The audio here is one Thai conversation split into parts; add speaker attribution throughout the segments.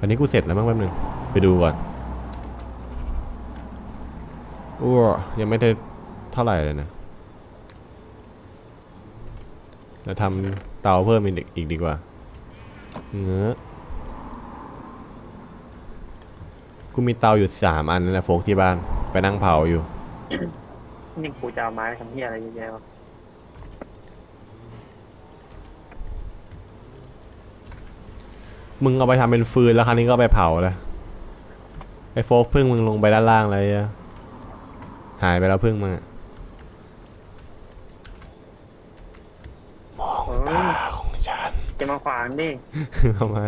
Speaker 1: อันนี้กูเสร็จแล้วมั้งแป๊บนึง ไปดูก่อนอ้วยังไม่ได้เท่าไหร่เลยนะจะทำเตาเพิ่มอีกอีกดีกว่าเงือกูมีเตาอยู่สามอันนั่นแหละโฟกที่บ้าน ไปนั่งเผาอยู่
Speaker 2: นี่กูจะเอาไม้ทำที่อะไรเยอะแยะวะ
Speaker 1: มึงเอาไปทำเป็นฟืนแล้วคราวนี้ก็เอาไปเผาแล้วไอ้โฟกพึ่งมึงลงไปด้านล่างเลยอะหายไปแล้วพึ่งมึงอะมอง
Speaker 2: เอ
Speaker 1: ตา
Speaker 2: อ
Speaker 1: ของฉัน
Speaker 2: จะมาขวางดิ
Speaker 1: ทำไม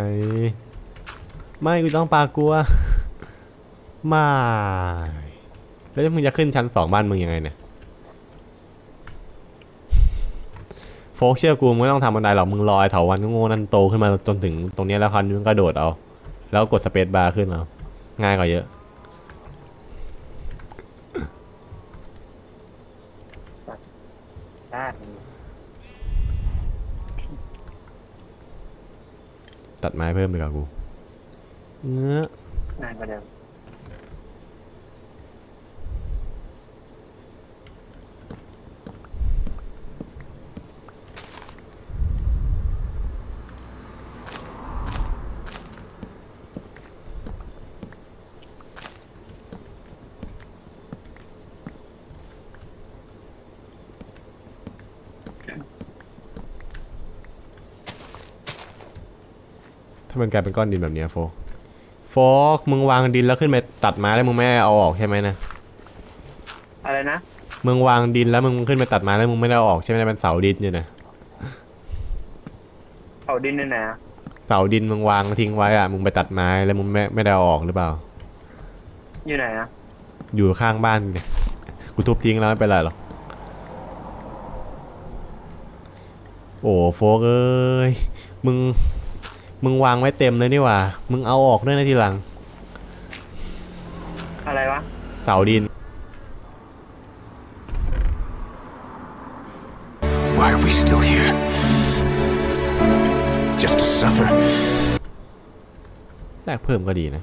Speaker 1: ไม่กูต้องปลากลัว ไม่ แล้วมึงจะขึ้นชั้นสองบ้านมึงยังไงเนี่ย โฟกเชื่อกูมึงไม่ต้องทำบันไดหรอกมึงรอไอ้เถาวันโง่นั่นโตขึ้นมาจนถึงตรงนี้แล้วคันมึงกระโดดเอา แล้วกดสเปซบาร์ขึ้นเอาง่ายกว่าเยอะ
Speaker 2: ได้
Speaker 1: ตัดไม้เพิ่มดีกว่ากูเงื้อ นา
Speaker 2: นกว่าเดิม
Speaker 1: มันกลายเป็นก้อนดินแบบเนี้ยโฟกโฟกมึงวางดินแล้วขึ้นไปตัดไม้แล้วมึงไม่เอาออกใช่ไหมนะ
Speaker 2: อะไรนะ
Speaker 1: มึงวางดินแล้วมึงขึ้นไปตัดไม้แล้วมึงไม่ได้เอาออกใช่ไหมเป็นเสาดินอยู่นะ
Speaker 2: เอาดินนี่นะ
Speaker 1: เสาดินมึงวางทิ้งไว้อะมึงไปตัดไม้แล้วมึงไม่ไม่ได้เอาออกหรือเปล่า
Speaker 2: อยู่ไหนนะ
Speaker 1: อยู่ข้างบ้านเนี่ยกูทุบทิ้งแล้วไม่เป็นไรหรอกโอ้โฟกเอ้ยมึง มึงวางไว้เต็มเลยนี่หว่า มึงเอาออกด้วยนะทีหลัง
Speaker 2: อะไรวะ
Speaker 1: เสาดิน
Speaker 3: Why are we still here? Just to suffer?
Speaker 1: แลกเพิ่มก็ดีนะ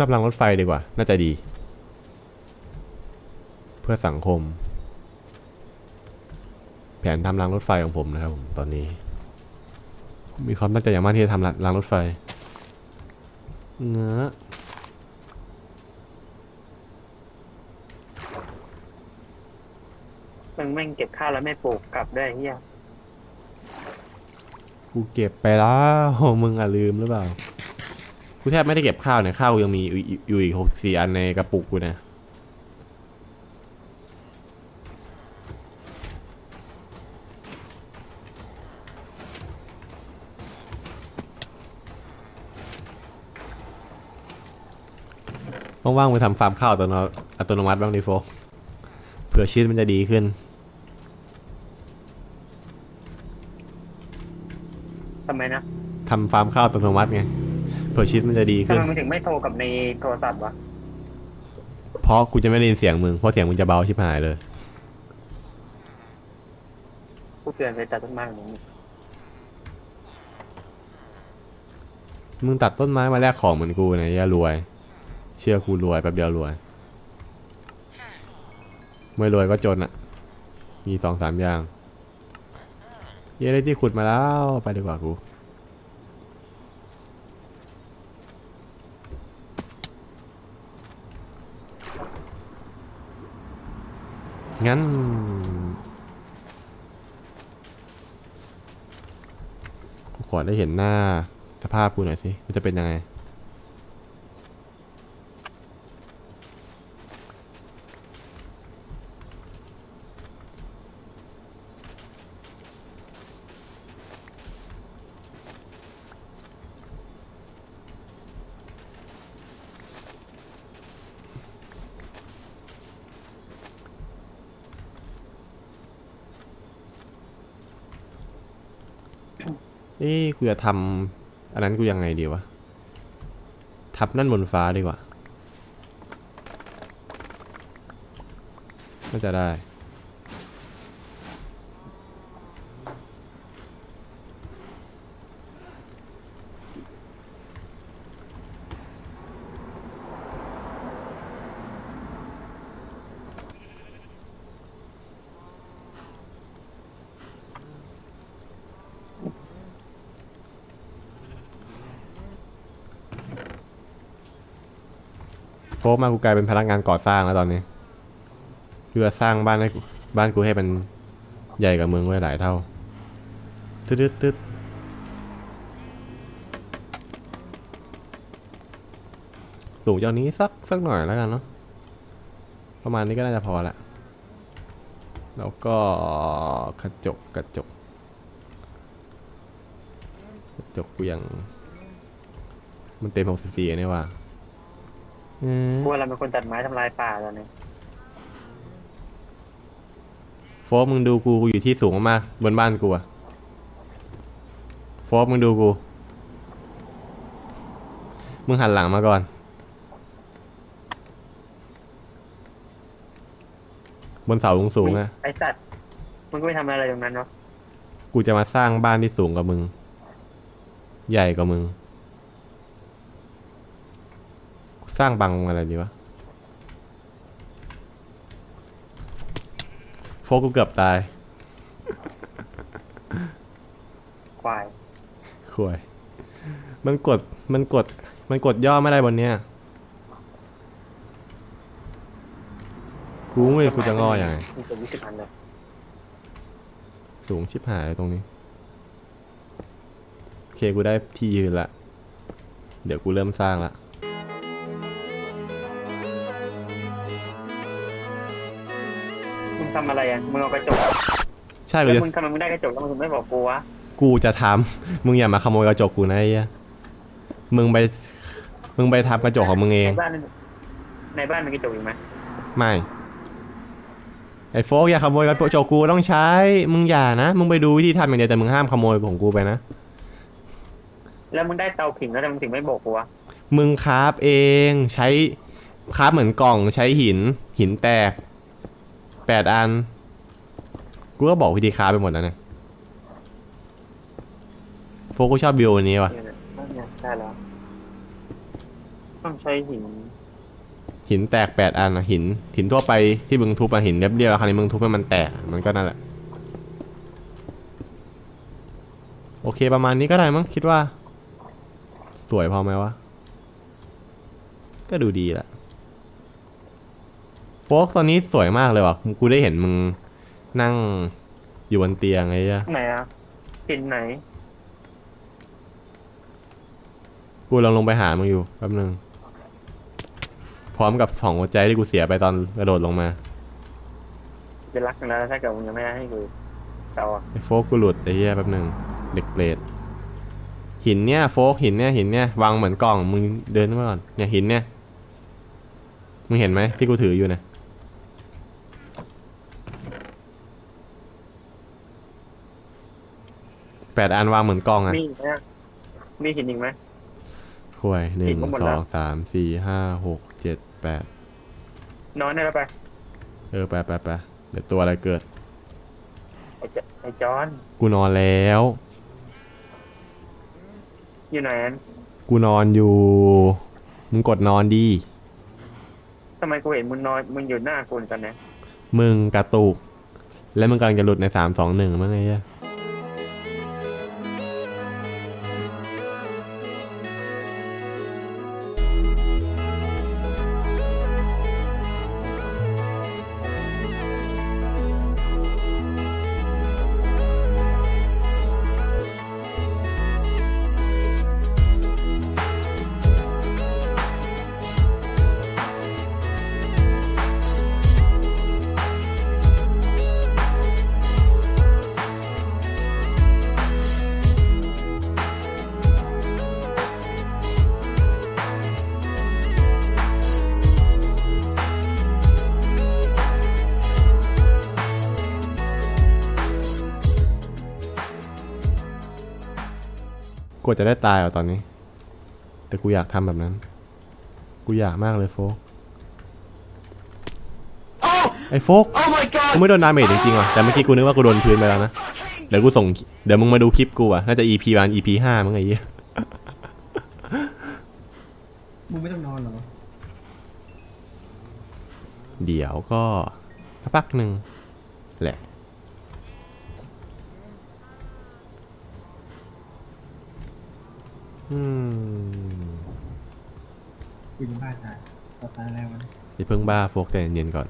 Speaker 1: ทำรางรถไฟดีกว่า น่าจะดี เพื่อสังคม แผนทำรางรถไฟของผมนะครับผมตอนนี้ มีความตั้งใจอย่างมากที่จะทำรางรถไฟเงอะ
Speaker 2: มึงแม่งเก็บข้าวแล้วไม่ปลูกกลับด้วยไอ้เฮีย
Speaker 1: กูเก็บไปแล้ว มึงอะลืมหรือเปล่ากู แทบไม่ได้เก็บข้าวเนี่ยข้าวกูยังมีอยู่อยู่อยู่อีกหกสี่อันในกระปุกกูนะว่างๆไปทำฟาร์มข้าวอัตโนอัตโนมัติบ้างดิโฟกเผื่อชีวิตมันจะดีขึ้น
Speaker 2: ทำไมนะ
Speaker 1: ทำฟาร์มข้าวอัตโนมัติไงเผื่อชีวิตมันจะดี
Speaker 2: ทำ
Speaker 1: ขึ้น
Speaker 2: ไมมึงถึงไม่โทรกับในโทรศัพท์วะ
Speaker 1: เพราะกูจะไม่ได้ยินเสียงมึงเพราะเสียงมึงจะเบาชิบหายเลย
Speaker 2: กูเตือนไปตัดต้นไม้ของมึง
Speaker 1: มึงตัดต้นไม้มาแลกของเหมือนกูนะอย่ารวย เชื่อกูรวยแป๊บเดียวรวยไม่รวยก็จนอะมีสองสามอย่าง เย้ได้ที่ขุดมาแล้วไปดีกว่ากู งั้น กูขอได้เห็นหน้าสภาพกูหน่อยสิมันจะเป็นยังไง เอ้กูจะทำอันนั้นกูยังไงดีวะ ทับนั่นบนฟ้าดีกว่าน่าจะได้ โฟกมากูกลายเป็นพนักงานก่อสร้างแล้วตอนนี้เพื่อสร้างบ้านให้บ้านกูให้มันใหญ่กว่าเมืองไว้หลายเท่าตึ๊ดตึ๊ดตึ๊ดสูงจากนี้สักสักหน่อยแล้วกันเนาะประมาณนี้ก็น่าจะพอละแล้วก็กระจกกระจกกระจกกูยังมันเต็ม64เนี่ยว่ะ อืม
Speaker 2: กูว่าเราเป็นคนตัดไม้ทำลายป่าตอนนี้
Speaker 1: โฟกมึงดูกูกูอยู่ที่สูงมากๆบนบ้านกูอะโฟกมึงดูกู มึงหันหลังมาก่อน บนเสาสูงๆอะ
Speaker 2: ไอสัตว์มึงก็ไปทำอะไรตรงนั้นเนาะ
Speaker 1: กูจะมาสร้างบ้านที่สูงกว่ามึง ใหญ่กว่ามึง สร้างบังอะไรดีวะโฟกกูเกือบตาย
Speaker 2: ควาย
Speaker 1: ข่วยมันกดมันกดมันกดย่อไม่ได้บนเนี้ยกูไม่รู้กูจะงอยังไง
Speaker 2: มีตัวยี่สิบพันเลย
Speaker 1: สูงชิบหายเลยตรงนี้ โอเคกูได้ที่ยืนละ เดี๋ยวกูเริ่มสร้างละ
Speaker 2: ทำอะไรอะมึงเอากระจก
Speaker 1: ใช่กู
Speaker 2: แล้ว
Speaker 1: จะ
Speaker 2: มึงทำไมมึงได้กระจกแล้วมึงไม่บอกกูวะ
Speaker 1: กูจะทำ มึงอย่ามาขโมยกระจกกูนะไอ้เหี้ยมึงไป มึงไปทำกระจกของมึงเอง
Speaker 2: ในบ้านในบ้านมีกระจกอยู่ไหม
Speaker 1: ไม่ไอ้โฟกอย่าขโมยกระจกกูต้องใช้ มึงอย่านะ มึงไปดูวิธีทำอย่างเดียวแต่มึงห้ามขโมยของกูไปนะ
Speaker 2: แล้วมึงได้เตาผิงแล้วทำไมมึงถึงไม่บอกกูวะ
Speaker 1: มึงคราฟเองใช้คราฟเหมือนกล่องใช้หินหินแตก แปดอัน กูก็บอกวิธีคราฟไปหมดแล้วเนี่ย โฟกกูชอบบิวอันนี้ว่ะ
Speaker 2: เนี่ยเนี่ยได้แล้ว ต้องใช้หิน
Speaker 1: หินแตกแปดอันอะหิน หินทั่วไปที่มึงทุบอะหินเรียบเรียวแล้วคราวนี้มึงทุบให้มันแตกมันก็นั่นแหละ โอเคประมาณนี้ก็ได้มั้งคิดว่า สวยพอไหมวะ ก็ดูดีละ โฟกตอนนี้สวยมากเลยว่ะ กูได้เห็นมึงนั่งอยู่บนเตียงไอ้เหี้ย
Speaker 2: ไหนอะหินไหน
Speaker 1: กูลองลงไปหามึงอยู่แป๊บนึง พร้อมกับสองหัวใจที่กูเสียไปตอนกระโดดลงมา
Speaker 2: จะรักกันแล้วถ้าเกิดมึงยังไม่ให้กูเตาอะ
Speaker 1: ไอ้โฟกกูหลุดไอ้เหี้ยแป๊บหนึ่งเด็กเปรตหินเนี่ยโฟกหินเนี่ยหินเนี่ยวางเหมือนกล่องมึงเดินมาก่อนเนี่ยหินเนี่ยมึงเห็นไหมที่กูถืออยู่เนี่ย แปดอันวางเหมือนกล่องอะ
Speaker 2: มีอีกไหมอะมีหินอีกไหม
Speaker 1: ข่วยหนึ่
Speaker 2: หิ
Speaker 1: ง
Speaker 2: นก็หมด
Speaker 1: ส
Speaker 2: แล้
Speaker 1: อ
Speaker 2: ว
Speaker 1: งสามสี่ห้าหกเจ็ดแปด
Speaker 2: นอนได้แล้วไป
Speaker 1: เออไปไปไปเดี๋ยวตัวอะไรเกิด
Speaker 2: ไอ้เจไอ้จอน
Speaker 1: กูนอนแล้ว
Speaker 2: อยู่ไหนอัน
Speaker 1: กูนอนอยู่ มึงกดนอนดี
Speaker 2: ทำไมกูเห็นมึงนอนมึงอยู่หน้ากูตอนเนี้ย
Speaker 1: มึงกระตุก และมึงกำลังจะหลุดในสามสองหนึ่งมั้งไงเหี้ย กว่าจะได้ตายเอาตอนนี้ แต่กูอยากทำแบบนั้น กูอยากมากเลยโฟกไอ้โฟกกูไม่โดนดาเมจจริงๆว่ะแต่เมื่อกี้กูนึกว่ากูโดนพื้นไปแล้วนะ เดี๋ยวกูส่ง เดี๋ยวมึงมาดูคลิปกูอะ น่าจะ EP ประมาณ EP ห้ามั้งไอ้เหี้ย
Speaker 4: มึงไม่ต้องนอนเหรอ
Speaker 1: เดี๋ยวก็สักพักหนึ่งแหละ อืม
Speaker 4: กูยังบ้าตายต่อตายแล้วมัน
Speaker 1: อย่าเพิ่งบ้าโฟกใจเย็นๆก่อน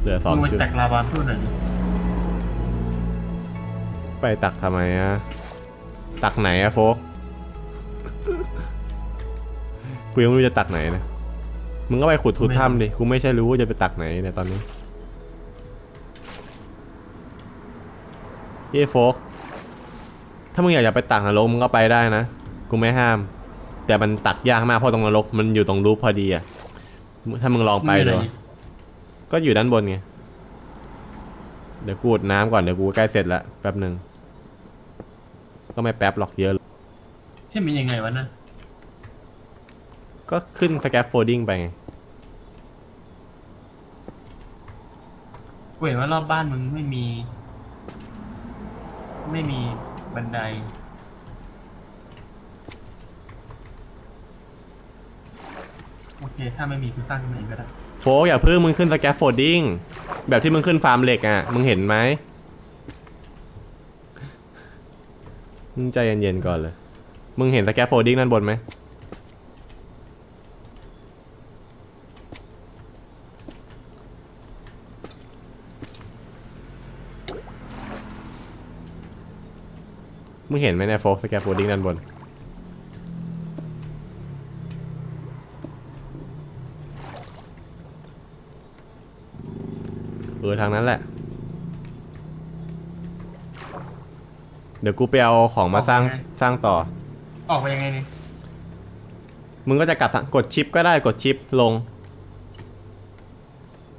Speaker 1: เหลือสอง
Speaker 4: มึงไป
Speaker 1: จุด
Speaker 4: แตกลาวาพูดหน่อยดิ
Speaker 1: ไปตักทำไมอะตักไหนอะโฟกกูยังไม่รู้จะตักไหนนะมึงก็ไปขุดทุดถ้ำดิกูไม่ใช่รู้ว่าจะไปตักไหนในยตอนนี้เย้โฟกถ้ามึงอยากจะไปตักนรกมึงก็ไปได้นะกูไม่ห้าม แต่มันตักยากมากเพราะตรงนรกมันอยู่ตรงรูปพอดีอะถ้ามึงลองไปดู
Speaker 4: มึงอยู่หน
Speaker 1: ก็อยู่ด้านบนไง เดี๋ยวกูอุดน้ำก่อน เดี๋ยวกูใกล้เสร็จแล้วแป๊บหนึ่ง ก็ไม่แป๊บหรอกเยอะ
Speaker 4: ใช่มันยังไงวะนะ
Speaker 1: ก็ขึ้นสแก f โฟลดิ้งไปไง
Speaker 4: กูเห็นว่ารอบบ้านมึงไม่มี ไม่มีบันได โอเค ถ้าไม่มีกูสร้างขึ้นมาเองก็ได้
Speaker 1: โฟกอย่าเพิ่งมึงขึ้นสแก f โฟลดิ้งแบบที่มึงขึ้นฟาร์มเหล็กอะ มึงเห็นไหมมึงใจเย็นๆก่อนเลย มึงเห็นสแก f โฟลดิ้งด้านบนไหมมึงเห็นไหมเนี่ยโฟกสแก f โฟลดิ้งด้านบน เออทางนั้นแหละ เดี๋ยวกูไปเอาของมาสร้าง
Speaker 4: ออกไง
Speaker 1: สร้างต่อ
Speaker 4: ออกไปยังไงเนี่ย
Speaker 1: มึงก็จะกลับทางกดชิปก็ได้กดชิปลง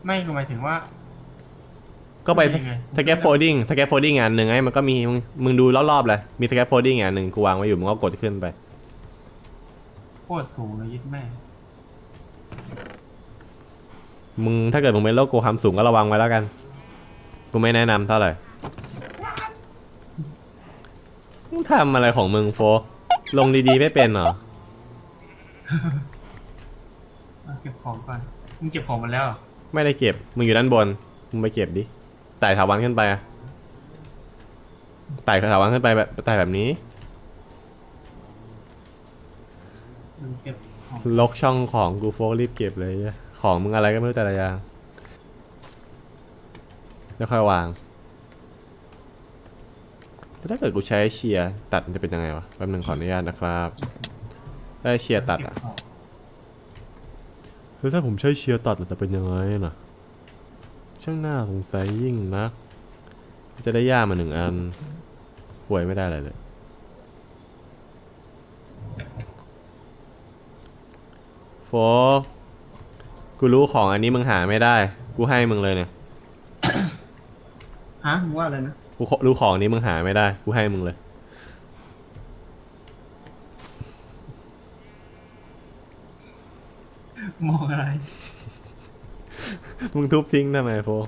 Speaker 4: ไม่กูหมายถึงว่า
Speaker 1: ก็ไป
Speaker 4: เป็นยังไง
Speaker 1: สแก f โฟลดิ้งสแก f โฟลดิ้งอันหนึ่งไงมันก็มีมึงมึงดูรอบๆเลยมีสแก f โฟลดิ้งอันหนึ่งกูวางไว้อยู่มึงก็กดขึ้นไป
Speaker 4: โคตรสูงเลยยึดแม่
Speaker 1: มึงถ้าเกิดมึงเป็นโรคกลัวความสูงก็ระวังไว้แล้วกัน กูไม่แนะนำเท่าไหร่มึงทำอะไรของมึงโฟกลงดีๆไม่เป็นเหรอ
Speaker 4: เอาเก็บของก่อนมึงเก็บของหมดแล้วเหรอ
Speaker 1: ไม่ได้เก็บ มึงอยู่ด้านบน มึงไปเก็บดิไต่ถาวันขึ้นไปอะไต่ถาวันขึ้นไปแบบไต่แบบนี้
Speaker 4: มึงเก็บของ
Speaker 1: ลกช่องของกูโฟกรีบเก็บเลยอะ ของมึงอะไรก็ไม่รู้แต่ละอย่างแล้วค่อยวางแล้วถ้าเกิดกูใช้เชียร์ตัดมันจะเป็นยังไงวะแป๊บนึงขออนุญาตนะครับได้เชียร์ตัดอะ
Speaker 4: ของ
Speaker 1: แล้วถ้าผมใช้เชียร์ตัดมันจะเป็นยังไงน่ะช่างน่าสงสัยยิ่งนักจะได้ย่ามาหนึ่งอันห่วยไม่ได้อะไรเลยโฟ กกูรู้ของอันนี้มึงหาไม่ได้ กูให้มึงเลยเนี่ย
Speaker 4: ฮะมึงว่าอะไรนะ
Speaker 1: กูรู้ของอันนี้มึงหาไม่ได้ กูให้มึงเลย
Speaker 4: มองอะไร
Speaker 1: มึงทุบทิ้งทำไมโฟก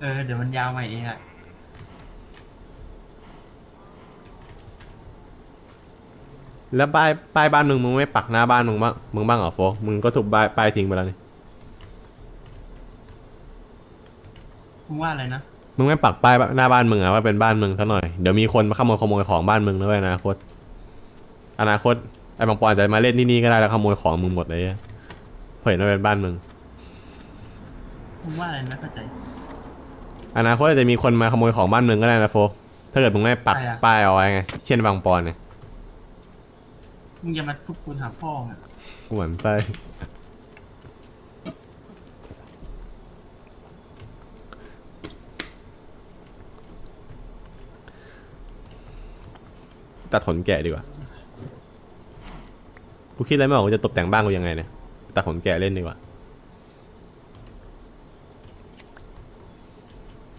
Speaker 4: เออ เดี๋ยวมันยาวใหม่เองอะ
Speaker 1: แล้วป้ายป้ายบ้านมึงมึงไม่ปักหน้าบ้านมึงบ้างมึงบ้างเหรอโฟกมึงก็ทุบป้ายป้ายทิ้งไปแล้วนี่
Speaker 4: มึงว่าอะไรนะ
Speaker 1: มึงไม่ปักป้ายหน้าบ้านมึงอะว่าเป็นบ้านมึงซะหน่อยเดี๋ยวมีคนมาขโมยขโมยของบ้านมึงนะเว้ยอนาคต อนาคตไอ้บางปอนจะมาเล่นที่นี่ก็ได้แล้วขโมยของมึงหมดเลยอะเพราะเห็นว่าเป็นบ้านมึง
Speaker 4: มึงว่าอะไรนะเข้าใจ
Speaker 1: อนาคตอาจจะมีคนมาขโมยของบ้านมึงก็ได้นะโฟกถ้าเกิดมึงไม่ปัก
Speaker 4: ใครอะ
Speaker 1: ป้ายเอาไว้ไงเช่นบางปอนเนี่ย
Speaker 4: มึงอย่ามาทุบกูหาพ่อมึงอะ
Speaker 1: หวั่นไป ตัดขนแกะดีกว่า กูคิดอะไรไม่ออกว่าจะตกแต่งบ้านกูยังไงเนี่ย ตัดขนแกะเล่นดีกว่า